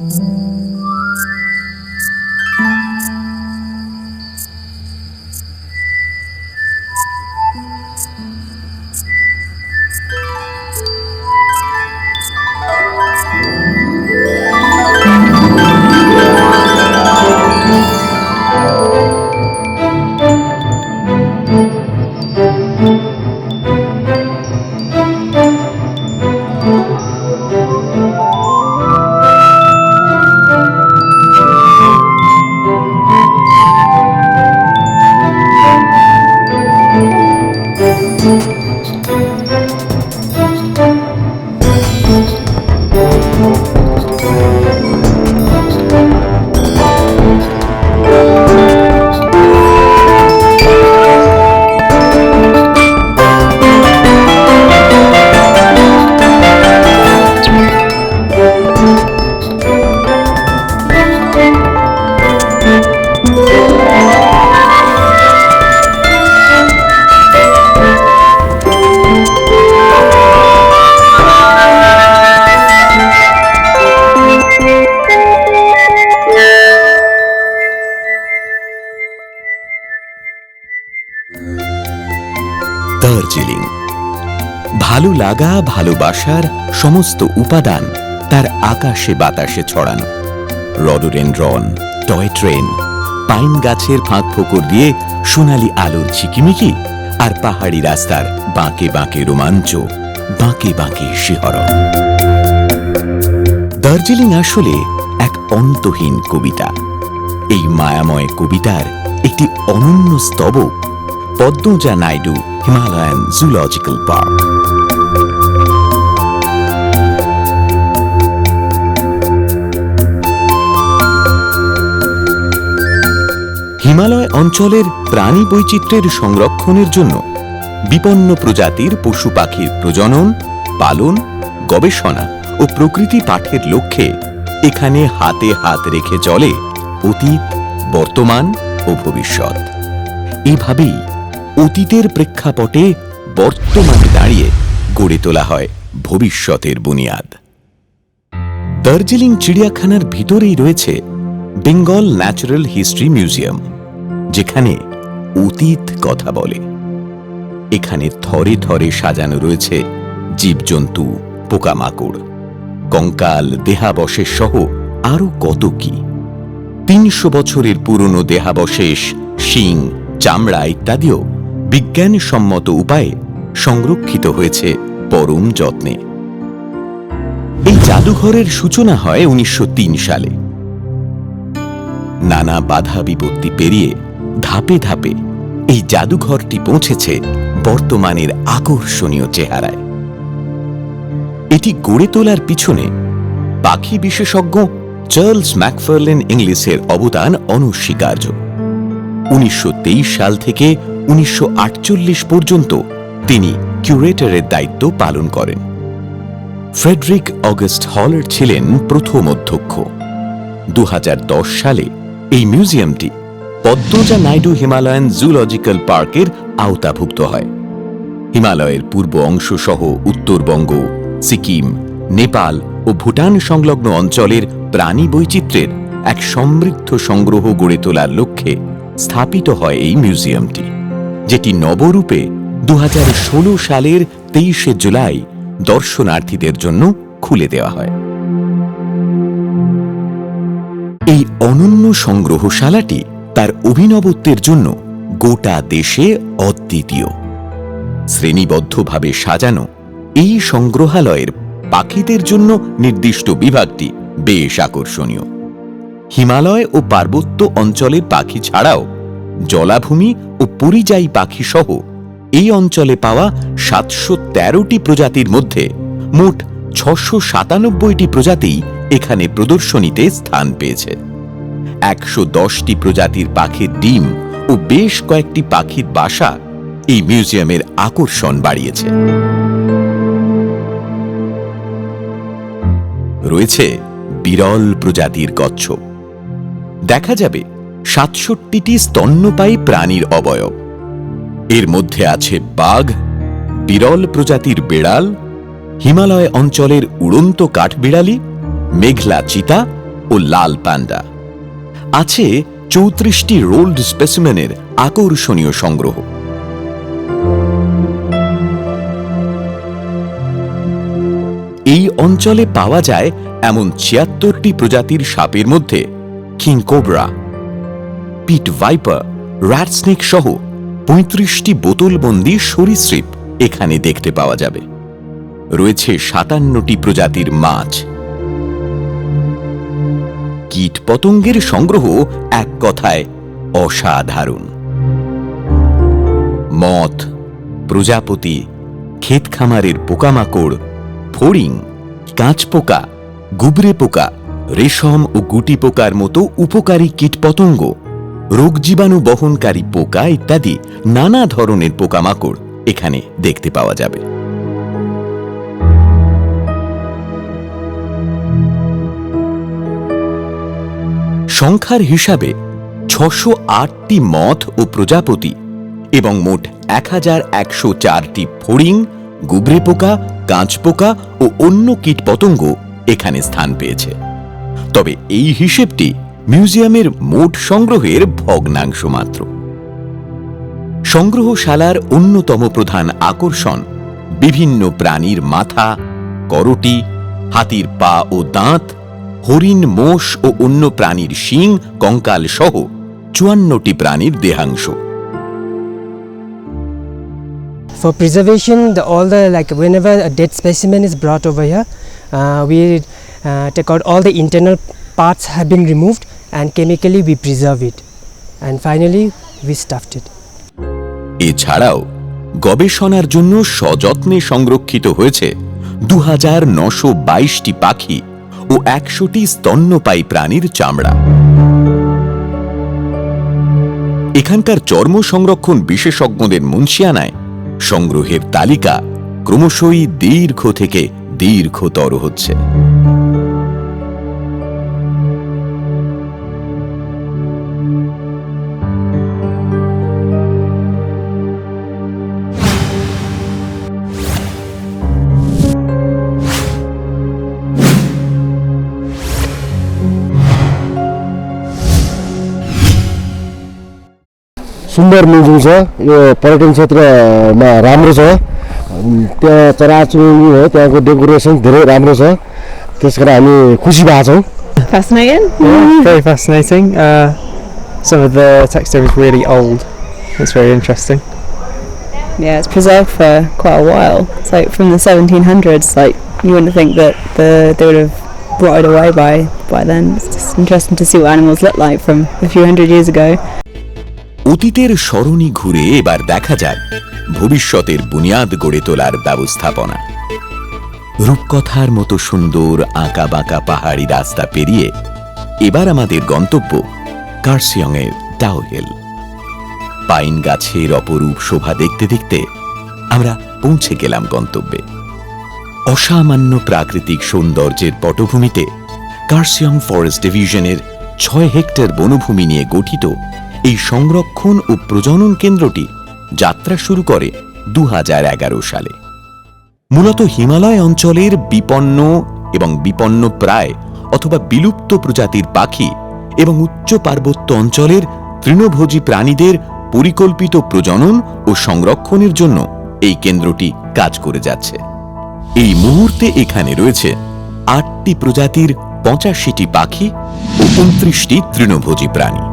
Mm-hmm. Darjeeling. ভালো লাগা ভালোবাসার সমস্ত উপাদান তার আকাশে বাতাসে ছড়ানো। রডোডেনড্রন টয় ট্রেন, পাইন গাছের ফাঁক ফোকর দিয়ে সোনালি আলোর ঝিকিমিকি আর পাহাড়ি রাস্তার বাঁকে বাঁকে রোমাঞ্চ, বাঁকে বাঁকে শিহরণ। দার্জিলিং আসলে এক অন্তহীন কবিতা। এই মায়াময় কবিতার একটি অনন্য স্তবক, Padmaja Naidu Himalayan zoological park Himalaya অঞ্চলের প্রাণী বৈচিত্র্যের সংরক্ষণের জন্য বিপন্ন প্রজাতির পশু পাখির প্রজনন, পালন, গবেষণা ও প্রকৃতি পাঠের লক্ষ্যে এখানে হাতে হাত রেখে চলে অতীত, বর্তমান ও ভবিষ্যৎ। এভাবেই অতীতের প্রেক্ষাপটে বর্তমানে দাঁড়িয়ে গড়ে তোলা হয় ভবিষ্যতের বুনিয়াদ। দার্জিলিং চিড়িয়াখানার ভিতরেই রয়েছে বেঙ্গল ন্যাচারাল হিস্ট্রি মিউজিয়াম, যেখানে অতীত কথা বলে। এখানে থরে থরে সাজানো রয়েছে জীবজন্তু, পোকামাকড়, কঙ্কাল, দেহাবশেষ সহ আরও কত কি। তিনশো বছরের পুরনো দেহাবশেষ, শিং, চামড়া ইত্যাদিও বিজ্ঞানসম্মত উপায়ে সংরক্ষিত হয়েছে পরম যত্নে। এই জাদুঘরের সূচনা হয় উনিশশো সালে। নানা বাধা বিপত্তি পেরিয়ে ধাপে ধাপে এই জাদুঘরটি পৌঁছেছে বর্তমানের আকর্ষণীয় চেহারায়। এটি গড়ে তোলার পিছনে পাখি বিশেষজ্ঞ চার্লস ম্যাকফার্লেন ইংলিশের অবদান অনস্বীকার্য। উনিশশো তেইশ সাল থেকে উনিশশো আটচল্লিশ পর্যন্ত তিনি কিউরেটরের দায়িত্ব পালন করেন। ফ্রেডরিক অগস্ট হলার ছিলেন প্রথম অধ্যক্ষ। দু হাজার দশ সালে এই মিউজিয়ামটি পদ্মজা নাইডু হিমালয়ান জুলজিক্যাল পার্কের আওতাভুক্ত হয়। হিমালয়ের পূর্ব অংশ সহ উত্তরবঙ্গ, সিকিম, নেপাল ও ভুটান সংলগ্ন অঞ্চলের প্রাণী বৈচিত্র্যের এক সমৃদ্ধ সংগ্রহ গড়ে তোলার লক্ষ্যে স্থাপিত হয় এই মিউজিয়ামটি। যেটি নবরূপে দু হাজার ষোলো সালের তেইশে জুলাই দর্শনার্থীদের জন্য খুলে দেওয়া হয়। এই অনন্য সংগ্রহশালাটি তার অভিনবত্বের জন্য গোটা দেশে অদ্বিতীয়। শ্রেণীবদ্ধভাবে সাজানো এই সংগ্রহালয়ের পাখিদের জন্য নির্দিষ্ট বিভাগটি বেশ আকর্ষণীয়। হিমালয় ও পার্বত্য অঞ্চলের পাখি ছাড়াও জলাভূমি ও পরিযায়ী পাখি সহ এই অঞ্চলে পাওয়া সাতশো তেরোটি প্রজাতির মধ্যে মোট ছশো সাতানব্বইটি প্রজাতি এখানে প্রদর্শনীতে স্থান পেয়েছে। একশো দশটি প্রজাতির পাখির ডিম ও বেশ কয়েকটি পাখির বাসা এই মিউজিয়ামের আকর্ষণ বাড়িয়েছে। রয়েছে বিরল প্রজাতির কচ্ছপ দেখা যাবে সাতষট্টিটি স্তন্যপায়ী প্রাণীর অবয়ব। এর মধ্যে আছে বাঘ, বিরল প্রজাতির বেড়াল, হিমালয় অঞ্চলের উড়ন্ত কাঠবিড়ালি, মেঘলা চিতা ও লাল পান্ডা। আছে চৌত্রিশটি রোল্ড স্পেসিমেনের আকর্ষণীয় সংগ্রহ। এই অঞ্চলে পাওয়া যায় এমন ছিয়াত্তরটি প্রজাতির সাপের মধ্যে king cobra pit viper rattlesnake সহ পঁয়ত্রিশটি বোতলবন্দি সরীসৃপ এখানে দেখতে পাওয়া যাবে। রয়েছে সাতান্নটি প্রজাতির মাছ। কীট পতঙ্গের সংগ্রহ এক কথায় অসাধারণ। মথ প্রজাপতি ক্ষেত খামারের পোকামাকড়, ফড়িং, কাঁচপোকা গুবরে পোকা, রেশম ও গুটি পোকার মতো উপকারী কীটপতঙ্গ রোগ জীবাণু বহনকারী পোকা ইত্যাদি নানা ধরনের পোকামাকড় এখানে দেখতে পাওয়া যাবে। সংখ্যার হিসাবে ছশো আটটি মথ ও প্রজাপতি এবং মোট এক হাজার একশো চারটি ফড়িং, গুবরে পোকা, কাঁচ পোকা ও অন্য কীটপতঙ্গ এখানে স্থান পেয়েছে। তবে এই হিসেবটি মিউজিয়ামের মোট সংগ্রহের ভগ্নাংশ মাত্র সংগ্রহশালার অন্যতম প্রধান আকর্ষণ বিভিন্ন প্রাণীর মাথা করটি হাতির পা ও দাঁত হরিণ মোষ ও অন্য প্রাণীর শিং কঙ্কাল সহ চুয়ান্নটি প্রাণীর দেহাংশ For preservation, the, all the like whenever a dead specimen is brought over here, uh, we uh, take out all the internal parts have been removed and chemically we preserve it. And finally, we stuffed it. এছাড়াও গবেষণার জন্য সযত্নে সংরক্ষিত হয়েছে দু হাজার পাখি ও একশোটি স্তন্যপায়ী প্রাণীর চামড়া এখানকার চর্ম সংরক্ষণ বিশেষজ্ঞদের মুন্সিয়ানায় সংগ্রহের তালিকা ক্রমশই দীর্ঘ থেকে দীর্ঘতর হচ্ছে सुन्दर म्युजियम छ यो पर्यटन क्षेत्रमा राम्रो छ अम्, त्यहाँ चराचुरुङ्गी हो त्यहाँको डेकोरेसन धेरै राम्रो छ त्यस कारण हामी खुसी भएको छौँ Fascinating. Yeah, very fascinating. Uh, some of the texture is really old. It's very interesting. Yeah, it's preserved for quite a while. It's like from the 1700s. Like you wouldn't think that the they would have rotted away by by then. It's just interesting to see what animals look like from a few hundred years ago. অতীতের সরণি ঘুরে এবার দেখা যাক ভবিষ্যতের বুনিয়াদ গড়ে তোলার ব্যবস্থাপনা। রূপকথার মতো সুন্দর আঁকা বাঁকা পাহাড়ি রাস্তা পেরিয়ে এবার আমাদের গন্তব্য কার্সিয়ং এর ডাউহিল পাইন গাছের অপরূপ শোভা দেখতে দেখতে আমরা পৌঁছে গেলাম গন্তব্যে। অসামান্য প্রাকৃতিক সৌন্দর্যের পটভূমিতে কার্সিয়ং ফরেস্ট ডিভিশনের ছয় হেক্টর বনভূমি নিয়ে গঠিত এই সংরক্ষণ ও প্রজনন কেন্দ্রটি যাত্রা শুরু করে দু হাজার এগারো সালে। মূলত হিমালয় অঞ্চলের বিপন্ন এবং বিপন্ন প্রায় অথবা বিলুপ্ত প্রজাতির পাখি এবং উচ্চ পার্বত্য অঞ্চলের তৃণভোজী প্রাণীদের পরিকল্পিত প্রজনন ও সংরক্ষণের জন্য এই কেন্দ্রটি কাজ করে যাচ্ছে। এই মুহূর্তে এখানে রয়েছে আটটি প্রজাতির পঁচাশিটি পাখি ও উনত্রিশটি তৃণভোজী প্রাণী।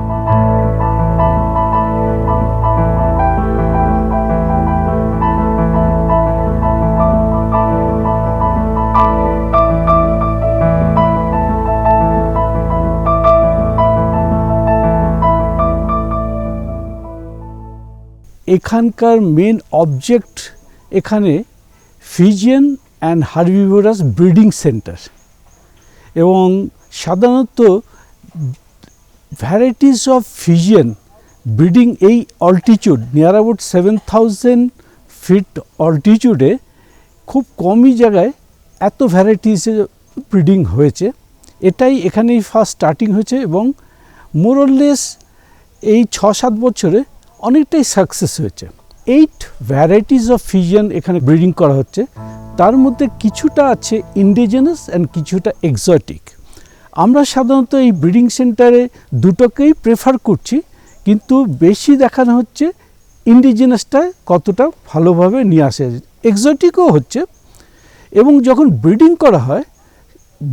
এখানকার মেন অবজেক্ট এখানে pheasant and herbivorous breeding centre এবং সাধারণত ভ্যারাইটিস অফ ফিজিয়ান ব্রিডিং এই altitude near about seven thousand feet অল্টিচিউডে খুব কমই জায়গায় এত ভ্যারাইটিসের ব্রিডিং হয়েছে। এটাই এখানেই ফার্স্ট স্টার্টিং হয়েছে এবং মোরলেস এই ছ সাত বছরে অনেকটাই সাকসেস হয়েছে। এইট ভ্যারাইটিস অফ ফিজিয়ান এখানে ব্রিডিং করা হচ্ছে। তার মধ্যে কিছুটা আছে ইন্ডিজিনাস অ্যান্ড কিছুটা এক্সটিক আমরা সাধারণত এই ব্রিডিং সেন্টারে দুটোকেই প্রেফার করছি, কিন্তু বেশি দেখানো হচ্ছে ইন্ডিজিনাসটা কতটা ভালোভাবে নিয়ে আসে। এক্সোটিকও হচ্ছে। এবং যখন ব্রিডিং করা হয়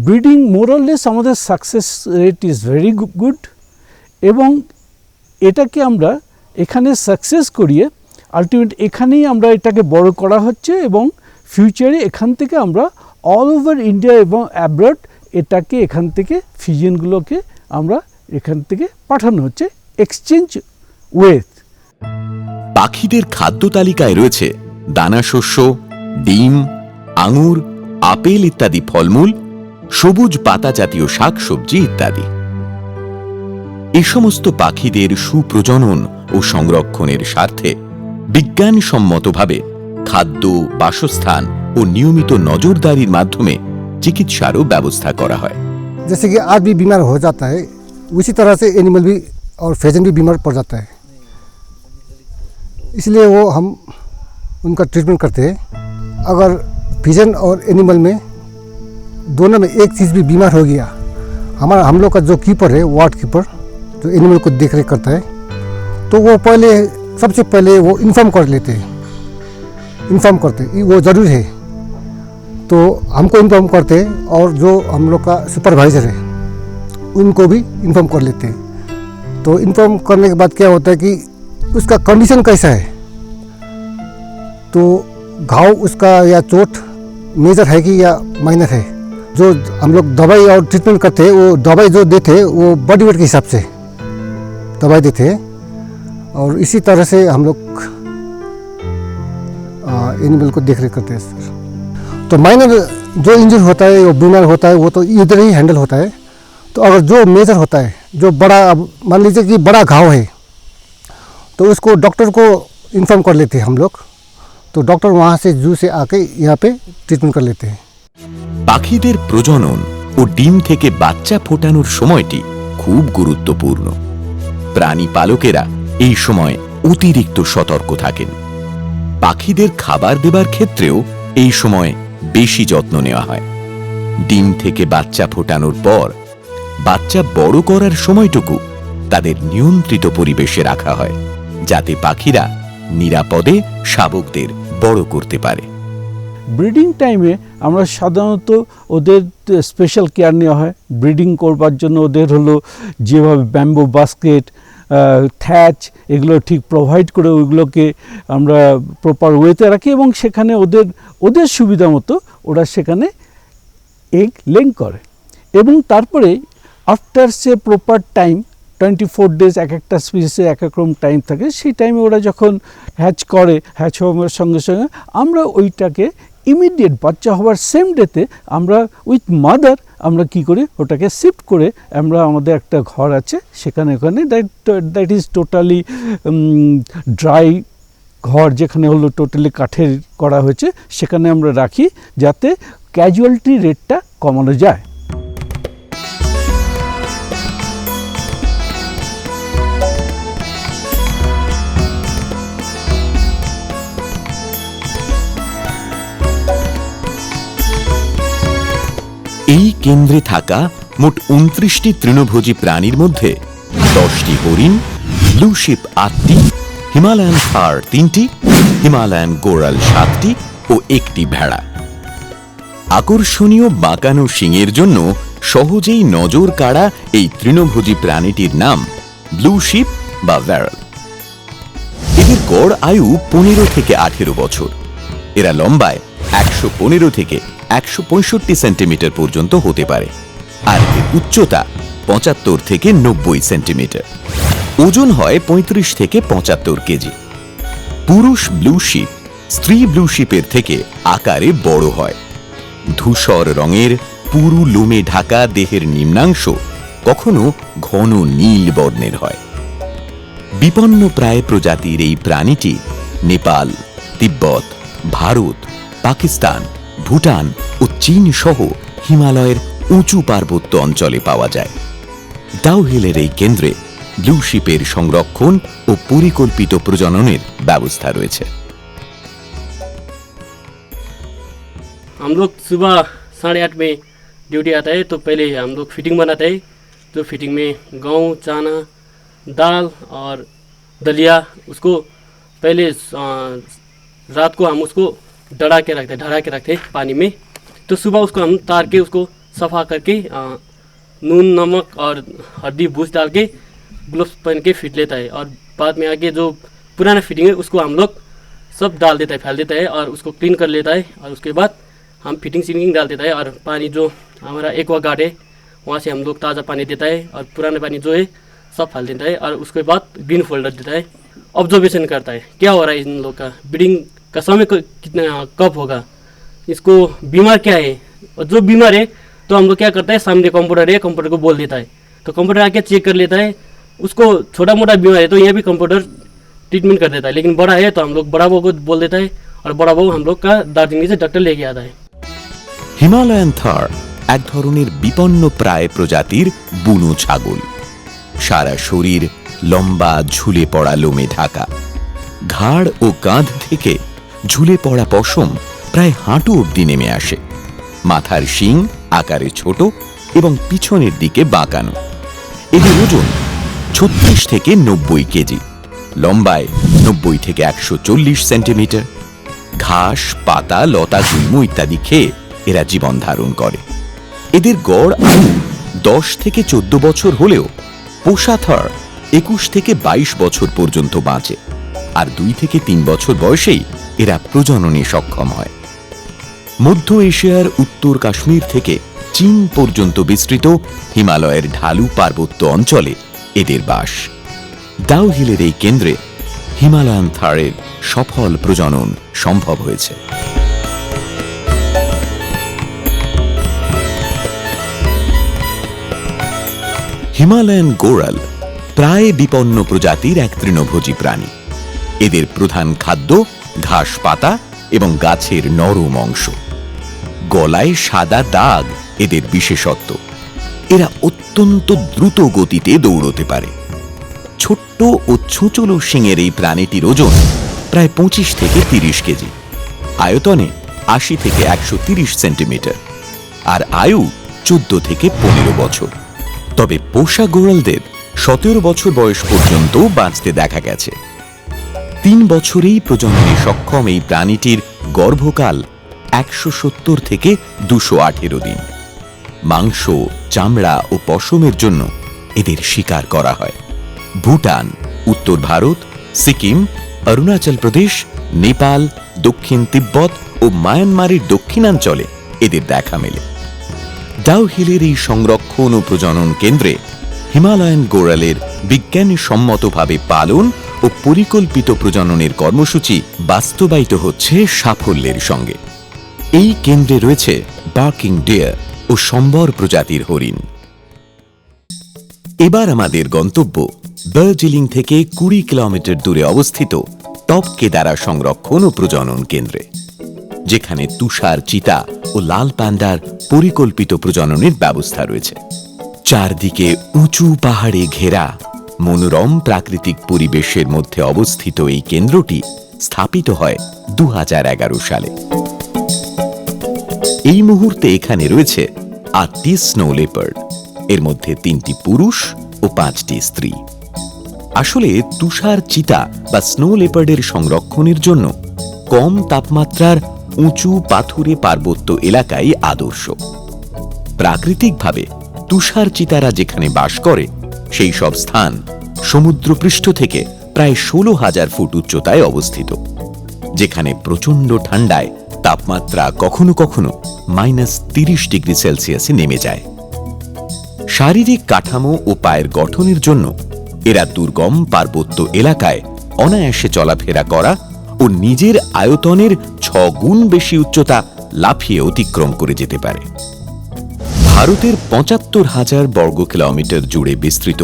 ব্রিডিং মোরলেস আমাদের success rate is very good এবং এটাকে আমরা এখানে সাকসেস করিয়ে আলটিমেট এখানেই আমরা এটাকে বড় করা হচ্ছে এবং ফিউচারে এখান থেকে আমরা অল ওভার ইন্ডিয়া এবং অ্যাব্রড এটাকে এখান থেকে ফিজিয়ানগুলোকে আমরা এখান থেকে পাঠানো হচ্ছে এক্সচেঞ্জ ওয়েথ পাখিদের খাদ্য তালিকায় রয়েছে দানাশস্য ডিম, আঙুর, আপেল ইত্যাদি ফলমূল, সবুজ পাতা জাতীয় শাকসবজি ইত্যাদি। এ সমস্ত পাখিদের সুপ্রজনন ও সংরক্ষণের স্বার্থে বিজ্ঞানসম্মতভাবে খাদ্য বাসস্থান ও নিয়মিত নজরদারির মাধ্যমে চিকিৎসারও ব্যবস্থা করা হয় जैसे कि आज भी बीमार हो जाता है उसी तरह से एनिमल भी और फेजन भी बीमार पड़ जाता है इसलिए वो हम उनका ट्रीटमेंट करते हैं अगर फिजन और एनिमल में दोनों में एक चीज़ भी बीमार हो गया हमारा हम लोग का जो कीपर है वार्ड कीपर जो एनिमल को देख रेख करता है तो वो पहले, सबसे पहले वो इन्फॉर्म कर लेते हैं। इन्फॉर्म करते वो ज़रूर है। तो हमको इन्फॉर्म करते हैं और जो हम लोग का सुपरवाइज़र है, उनको भी इन्फॉर्म कर लेते हैं। तो इन्फॉर्म करने के बाद क्या होता है कि उसका कंडीशन कैसा है? तो घाव उसका या चोट मेजर है कि या माइनर है? जो हम लोग दवाई और ट्रीटमेंट करते हैं, वो दवाई जो देते हैं, वो बॉडी वेट के हिसाब से दवाई देते हैं। और इसी तरह से हम लोग एनिमल को देख रेख करते हैं सर तो माइनर जो इंजर होता है वो बीमार होता है वो तो इधर ही हैंडल होता है तो अगर जो मेजर होता है जो बड़ा अब मान लीजिए कि बड़ा घाव है तो उसको डॉक्टर को इन्फॉर्म कर लेते हैं हम लोग तो डॉक्टर वहाँ से जू से आके यहाँ पे ट्रीटमेंट कर लेते हैं পাখিদের প্রজনন ও ডিম থেকে বাচ্চা ফোটানোর সময়টি খুব গুরুত্বপূর্ণ প্রাণী পালকেরা এই সময় অতিরিক্ত সতর্ক থাকেন। পাখিদের খাবার দেবার ক্ষেত্রেও এই সময় বেশি যত্ন নেওয়া হয়। ডিম থেকে বাচ্চা ফোটানোর পর বাচ্চা বড় করার সময়টুকু তাদের নিয়ন্ত্রিত পরিবেশে রাখা হয়, যাতে পাখিরা নিরাপদে শাবকদের বড় করতে পারে। ব্রিডিং টাইমে আমরা সাধারণত ওদের স্পেশাল কেয়ার নেওয়া হয়। ব্রিডিং করবার জন্য ওদের হলো যেভাবে ব্যাম্বো, বাস্কেট থ্যাচ এগুলো ঠিক প্রোভাইড করে ওইগুলোকে আমরা প্রপার ওয়েতে রাখি এবং সেখানে ওদের ওদের সুবিধা মতো ওরা সেখানে এগ লেং করে। এবং তারপরে আফটার সে proper time twenty four days এক একটা স্পিসে এক এক রকম টাইম থাকে, সেই টাইমে ওরা যখন হ্যাচ করে হ্যাচ হওয়ার সঙ্গে সঙ্গে আমরা ওইটাকে ইমিডিয়েট বাচ্চা হওয়ার সেম ডেতে আমরা উইথ মাদার আমরা কি করি? ওটাকে শিফট করে আমরা আমাদের একটা ঘর আছে, সেখানে ওখানে that that is totally dry ঘর যেখানে হলো টোটালি কাঠের করা হয়েছে, সেখানে আমরা রাখি যাতে ক্যাজুয়ালিটি রেটটা কমানো যায়। কেন্দ্রে থাকা মোট উনত্রিশটি তৃণভোজী প্রাণীর মধ্যে দশটি হরিণ, ব্লুশিপ আটটি, হিমালয়ান ফার তিনটি, হিমালয়ান গোড়াল সাতটি ও একটি ভেড়া। আকর্ষণীয় বাঁকানো শিংয়ের জন্য সহজেই নজর কাড়া এই তৃণভোজী প্রাণীটির নাম ব্লুশিপ বা ভ্যারল এদের গড় আয়ু পনেরো থেকে আঠেরো বছর। এরা লম্বায় একশো পনেরো থেকে একশো পঁয়ষট্টি সেন্টিমিটার পর্যন্ত হতে পারে। আর এদের উচ্চতা পঁচাত্তর থেকে নব্বই সেন্টিমিটার। ওজন হয় পঁয়ত্রিশ থেকে পঁচাত্তর কেজি। পুরুষ ব্লু শিপ স্ত্রী ব্লু শিপের থেকে আকারে বড় হয়। ধূসর রঙের পুরু লোমে ঢাকা দেহের নিম্নাংশ কখনো ঘন নীল বর্ণের হয়। বিপন্ন প্রায় প্রজাতির এই প্রাণীটি নেপাল, তিব্বত, ভারত, পাকিস্তান ভুটান ও চীন সহ হিমালয়ের উঁচু পার্বত্য অঞ্চলে পাওয়া যায় ডাউহিলের এই কেন্দ্রে ব্লু শিপের সংরক্ষণ ও পরিকল্পিত প্রজননের ব্যবস্থা রয়েছে हम लोग सुबह साढ़े आठ में ड्यूटी आता है तो पहले हम लोग फिटिंग बनाते हैं जो फिटिंग में गेहूँ चना दाल और दलिया उसको पहले अ, रात को हम उसको डरा के रखते ढरा के रखते पानी में। तो सुबह उसको हम तार के उसको सफ़ा करके अ, नून नमक और हल्दी भूस डाल के ग्लव्स पहन के फिट लेता है और बाद में आगे जो पुराना फिटिंग है उसको हम लोग सब डाल देता है फैल देता है और उसको क्लीन कर लेता है और उसके बाद हम फिटिंग सिटिंग डाल देता है और पानी जो हमारा एक्वा गार्ड है वहाँ से हम लोग ताज़ा पानी देता है और पुराना पानी जो है सब फैल देता है और उसके बाद ग्रीन फोल्डर देता है। ऑब्जर्वेशन करता है। क्या हो रहा है इन लोग का? ब्रीडिंग का समय क- कितना कब होगा इसको बीमार क्या है और जो बीमार है तो हम लोग क्या करता है सामने कंप्यूटर है कंप्यूटर को बोल देता है तो कंप्यूटर आके चेक कर लेता है उसको छोटा मोटा बीमार है तो यहाँ भी कंप्यूटर ट्रीटमेंट कर देता है लेकिन बड़ा है तो हम लोग बड़ा बहू को बोल देता है और बड़ा बहू हम लोग का दार्जिलिंग से डॉक्टर लेके आता है হিমালয়ান থার এক ধরনের বিপন্ন প্রায় প্রজাতির বুনো ছাগল সারা শরীর লম্বা ঝুলে পড়া লোমে ঢাকা ঘাড় ও কাঁধ থেকে ঝুলে পড়া পশম প্রায় হাঁটু অবধি নেমে আসে। মাথার শিং আকারে ছোট এবং পিছনের দিকে বাঁকানো। এদের ওজন ছত্রিশ থেকে নব্বই কেজি। লম্বায় নব্বই থেকে একশো চল্লিশ সেন্টিমিটার। ঘাস, পাতা, লতা গুল্ম ইত্যাদি খেয়ে এরা জীবন ধারণ করে। এদের গড় আয়ু দশ থেকে চোদ্দ বছর হলেও পোষা থর একুশ থেকে বাইশ বছর পর্যন্ত বাঁচে। আর দুই থেকে তিন বছর বয়সেই এরা প্রজননে সক্ষম হয়। মধ্য এশিয়ার উত্তর কাশ্মীর থেকে চীন পর্যন্ত বিস্তৃত হিমালয়ের ঢালু পার্বত্য অঞ্চলে এদের বাস। ডাউহিলের এই কেন্দ্রে হিমালয়ান থারের সফল প্রজনন সম্ভব হয়েছে। হিমালয়ান গোড়াল প্রায় বিপন্ন প্রজাতির এক তৃণভোজী প্রাণী। এদের প্রধান খাদ্য ঘাস পাতা এবং গাছের নরম অংশ। গলায় সাদা দাগ এদের বিশেষত্ব। এরা অত্যন্ত দ্রুত গতিতে দৌড়তে পারে। ছোট্ট ও ছুঁচলো শিঙের এই প্রাণীটির ওজন প্রায় পঁচিশ থেকে তিরিশ কেজি। আয়তনে আশি থেকে একশো সেন্টিমিটার। আর আয়ু চোদ্দ থেকে পনেরো বছর। তবে পোষা গোড়ালদের সতেরো বছর বয়স পর্যন্ত বাঁচতে দেখা গেছে। তিন বছরেই প্রজননে সক্ষম এই প্রাণীটির গর্ভকাল একশো সত্তর থেকে দুশো আঠেরো দিন। মাংস, চামড়া ও পশমের জন্য এদের শিকার করা হয়। ভুটান, উত্তর ভারত, সিকিম, অরুণাচল প্রদেশ, নেপাল, দক্ষিণ তিব্বত ও মায়ানমারের দক্ষিণাঞ্চলে এদের দেখা মেলে। ডাউহিলের এই সংরক্ষণ ও প্রজনন কেন্দ্রে হিমালয়ান গোড়ালের বিজ্ঞানসম্মতভাবে পালন ও পরিকল্পিত প্রজননের কর্মসূচি বাস্তবায়িত হচ্ছে সাফল্যের সঙ্গে। এই কেন্দ্রে রয়েছে বার্কিং ডিয়ার ও সম্বর প্রজাতির হরিণ। এবার আমাদের গন্তব্য দার্জিলিং থেকে কুড়ি কিলোমিটার দূরে অবস্থিত টপ কেদারা সংরক্ষণ ও প্রজনন কেন্দ্রে, যেখানে তুষার, চিতা ও লাল পান্ডার পরিকল্পিত প্রজননের ব্যবস্থা রয়েছে। চারদিকে উঁচু পাহাড়ে ঘেরা মনোরম প্রাকৃতিক পরিবেশের মধ্যে অবস্থিত এই কেন্দ্রটি স্থাপিত হয় দু হাজার এগারো সালে। এই মুহূর্তে এখানে রয়েছে আটটি স্নো লেপার্ড এর মধ্যে তিনটি পুরুষ ও পাঁচটি স্ত্রী। আসলে তুষার চিতা বা স্নো লেপার্ডের সংরক্ষণের জন্য কম তাপমাত্রার উঁচু পাথুরে পার্বত্য এলাকাই আদর্শ। প্রাকৃতিকভাবে তুষার চিতারা যেখানে বাস করে সেই সব স্থান সমুদ্রপৃষ্ঠ থেকে প্রায় ষোলো হাজার ফুট উচ্চতায় অবস্থিত, যেখানে প্রচণ্ড ঠান্ডায় তাপমাত্রা কখনো কখনো মাইনাস তিরিশ ডিগ্রি সেলসিয়াসে নেমে যায়। শারীরিক কাঠামো ও পায়ের গঠনের জন্য এরা দুর্গম পার্বত্য এলাকায় অনায়াসে চলাফেরা করা ও নিজের আয়তনের ছ গুণ বেশি উচ্চতা লাফিয়ে অতিক্রম করে যেতে পারে। ভারতের পঁচাত্তর হাজার বর্গ কিলোমিটার জুড়ে বিস্তৃত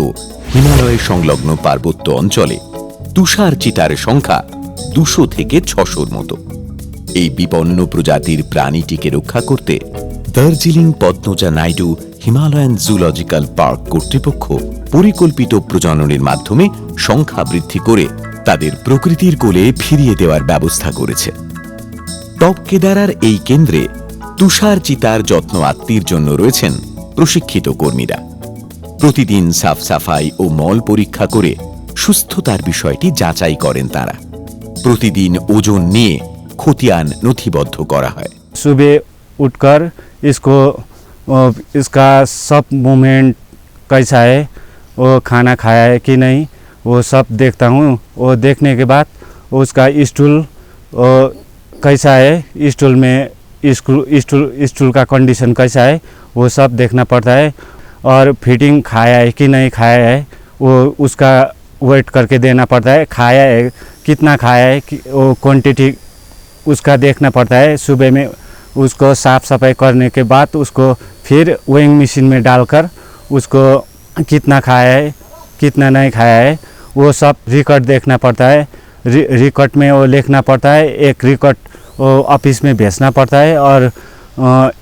হিমালয় সংলগ্ন পার্বত্য অঞ্চলে তুষার চিতার সংখ্যা দুশো থেকে ছশোর মতো। এই বিপন্ন প্রজাতির প্রাণীটিকে রক্ষা করতে Darjeeling, Padmaja Naidu, Himalayan zoological park কর্তৃপক্ষ পরিকল্পিত প্রজননের মাধ্যমে সংখ্যা বৃদ্ধি করে তাদের প্রকৃতির কোলে ফিরিয়ে দেওয়ার ব্যবস্থা করেছে। টপ কেদারার এই কেন্দ্রে তুষার চিতার যত্ন আত্মীর জন্য রয়েছেন প্রশিক্ষিত কর্মীরা প্রতিদিন সাফ সাফাই ও মল পরীক্ষা করে সুস্থতার বিষয়টি যাচাই করেন তারা প্রতিদিন ওজন নিয়ে খতিয়ান নথিবদ্ধ করা হয় सुबह उठकर इसको अ, इसका सब मूवमेंट कैसा है वो खाना खाया है कि नहीं वो सब देखता हूँ वो देखने के बाद उसका स्टूल वो कैसा है स्टूल में स्टूल स्टूल स्टूल का कंडीशन कैसा है, वो सब देखना पड़ता है। और फिटिंग खाया है कि नहीं खाया है, वो उसका वेट करके देना पड़ता है, खाया है, कितना खाया है, कि, वो क्वांटिटी उसका देखना पड़ता है, सुबह में उसको साफ़ सफ़ाई करने के बाद उसको फिर वेइंग मशीन में डालकर उसको कितना खाया है, कितना नहीं खाया है, वो सब रिकॉर्ड देखना पड़ता है। रिकॉर्ड में वो लिखना पड़ता है, एक रिकॉर्ड ऑफ़िस में भेजना पड़ता है और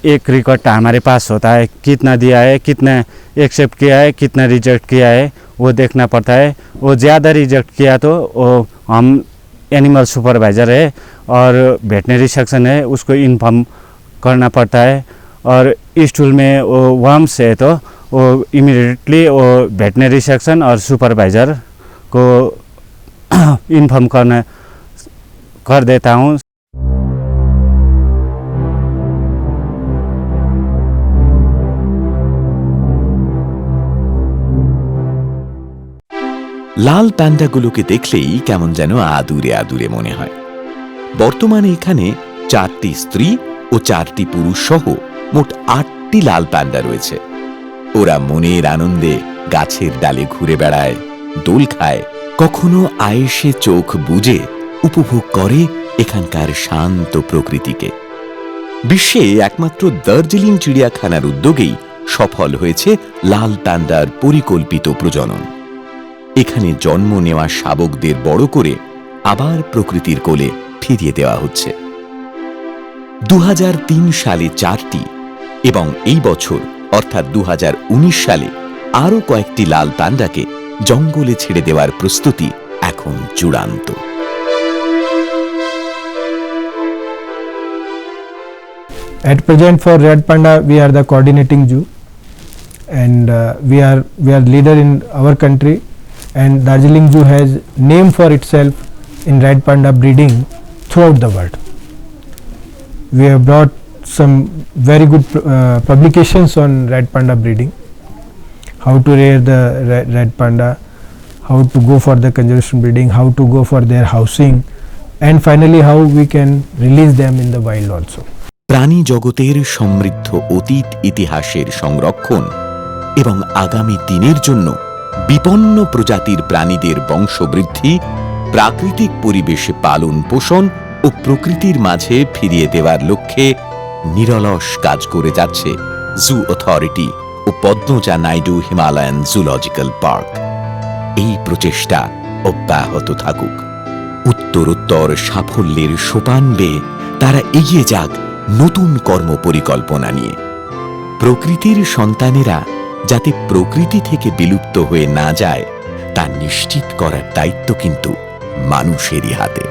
एक रिकॉर्ड हमारे पास होता है। कितना दिया है, कितना एक्सेप्ट किया है, कितना रिजेक्ट किया है, वो देखना पड़ता है। वो ज़्यादा रिजेक्ट किया तो वो हम एनिमल सुपरवाइज़र है और वेटनरी सेक्शन है, उसको इन्फॉर्म करना पड़ता है। और स्टूल में वो वर्म्स है तो वो इमीडिएटली वो वेटनरी सेक्शन और सुपरवाइज़र को इन्फॉर्म करना, कर देता हूँ। লাল প্যান্ডাগুলোকে দেখলেই কেমন যেন আদুরে আদুরে মনে হয়। বর্তমানে এখানে চারটি স্ত্রী ও চারটি পুরুষ সহ মোট আটটি লাল প্যান্ডা রয়েছে। ওরা মনের আনন্দে গাছের ডালে ঘুরে বেড়ায়, দোল খায়, কখনো আয়েসে চোখ বুজে উপভোগ করে এখানকার শান্ত প্রকৃতিকে। বিশ্বে একমাত্র দার্জিলিং চিড়িয়াখানার উদ্যোগেই সফল হয়েছে লাল প্যান্ডার পরিকল্পিত প্রজনন। এখানে জন্ম নেওয়া শাবকদের বড় করে আবার প্রকৃতির কোলে ফিরিয়ে দেওয়া হচ্ছে। দু হাজার তিন সালে চারটি এবং এই বছর অর্থাৎ দু হাজার উনিশ সালে আরও কয়েকটি লাল পান্ডাকে জঙ্গলে ছেড়ে দেওয়ার প্রস্তুতি এখন চূড়ান্ত। At present for Red Panda we are the coordinating zoo and uh, we are we are leader in our country. And Darjeeling Zoo has name for itself in Red Panda breeding throughout the world. We have brought some very good uh, publications on Red Panda breeding, how to rear the red, red panda, how to go for the conservation breeding, how to go for their housing and finally how we can release them in the wild also. প্রাণী জগতের সমৃদ্ধ অতীত ইতিহাসের সংরক্ষণ এবং আগামী দিনের জন্য বিপন্ন প্রজাতির প্রাণীদের বংশবৃদ্ধি, প্রাকৃতিক পরিবেশে পালন পোষণ ও প্রকৃতির মাঝে ফিরিয়ে দেওয়ার লক্ষ্যে নিরলস কাজ করে যাচ্ছে জু অথরিটি ও Padmaja Naidu Himalayan zoological park. এই প্রচেষ্টা অব্যাহত থাকুক। উত্তরোত্তর সাফল্যের সোপান বেয়ে তারা এগিয়ে যাক নতুন কর্ম পরিকল্পনা নিয়ে। প্রকৃতির সন্তানেরা যাতে প্রকৃতি থেকে বিলুপ্ত হয়ে না যায় তা নিশ্চিত করার দায়িত্ব কিন্তু মানুষেরই হাতে।